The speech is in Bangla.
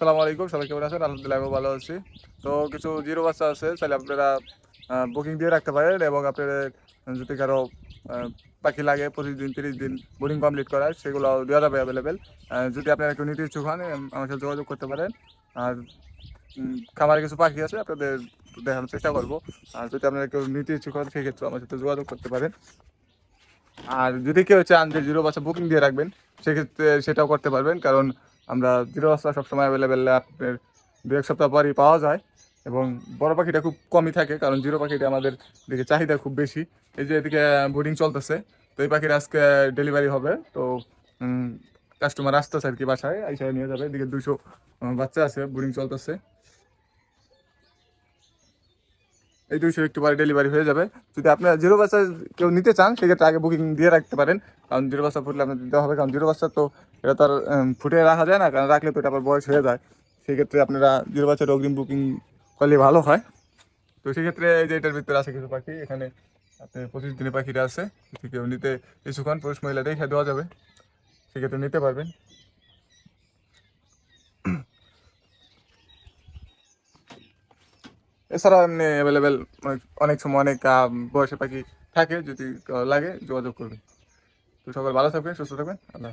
সালামু আলাইকুম, সবাই কেমন আছেন? আলহামদুলিল্লাহ আমি ভালো আছি। তো কিছু জিরো বাচ্চা আছে তাহলে আপনারা বুকিং দিয়ে রাখতে পারেন এবং আপনাদের যদি কারও পাখি লাগে, পঁচিশ দিন, তিরিশ দিন বোর্ডিং কমপ্লিট করার, সেগুলো দেওয়া যাবে অ্যাভেলেবেল যদি আপনারা কেউ নিতে ইচ্ছুক হন আমার সাথে যোগাযোগ করতে পারেন। আর খামারে কিছু পাখি আছে, আপনাদের দেখানোর চেষ্টা করব। আর যদি আপনারা কেউ নিতে ইচ্ছুক হন, সেক্ষেত্রে আমার সাথে যোগাযোগ করতে পারেন। আর যদি কেউ চান যে জিরো বাচ্চা বুকিং দিয়ে রাখবেন, সেক্ষেত্রে সেটাও করতে পারবেন। কারণ আমরা জিরো বাচ্চা সবসময় অ্যাভেলেবেল আপনার দু এক সপ্তাহ পরই পাওয়া যায় এবং বড় পাখিটা খুব কমই থাকে, কারণ জিরো পাখিটা আমাদের দিকে চাহিদা খুব বেশি। এই যে এদিকে বোর্ডিং চলতেছে, তো এই পাখির আজকে ডেলিভারি হবে। তো কাস্টমার আসতেছে আর কি বাসায় আইসায় নিয়ে যাবে। এদিকে দুশো বাচ্চা আছে বোর্ডিং চলতেছে। এই দুইশো একটু পরে ডেলিভারি হয়ে যাবে। যদি আপনার জিরো বাচ্চা কেউ নিতে চান, সেক্ষেত্রে আগে বুকিং দিয়ে রাখতে পারেন। কারণ জিরো বাচ্চা ফুটলে আপনার দিতে হবে। কারণ জিরো বাচ্চা তো এটা তো আর ফুটে রাখা যায় না। কারণ রাখলে তো এটা আবার বয়স হয়ে যায়। সেক্ষেত্রে আপনারা জিরো বাচ্চার অগ্রিম বুকিং করলে ভালো হয়। তো সেক্ষেত্রে এই যে এটার ভিতরে আছে কিছু পাখি। এখানে আপনি পঁচিশ দিনের পাখিটা আছে। কেউ নিতে কিছুক্ষণ পুরুষ মহিলা দেখে দেওয়া যাবে। সেক্ষেত্রে নিতে পারবেন। এছাড়াও এমনি অ্যাভেলেবেল অনেক সময় অনেক বয়সে পাখি থাকে, যদি লাগে, যোগাযোগ করবেন তো সকাল ভালো থাকবেন, সুস্থ থাকবেন, আল্লাহ।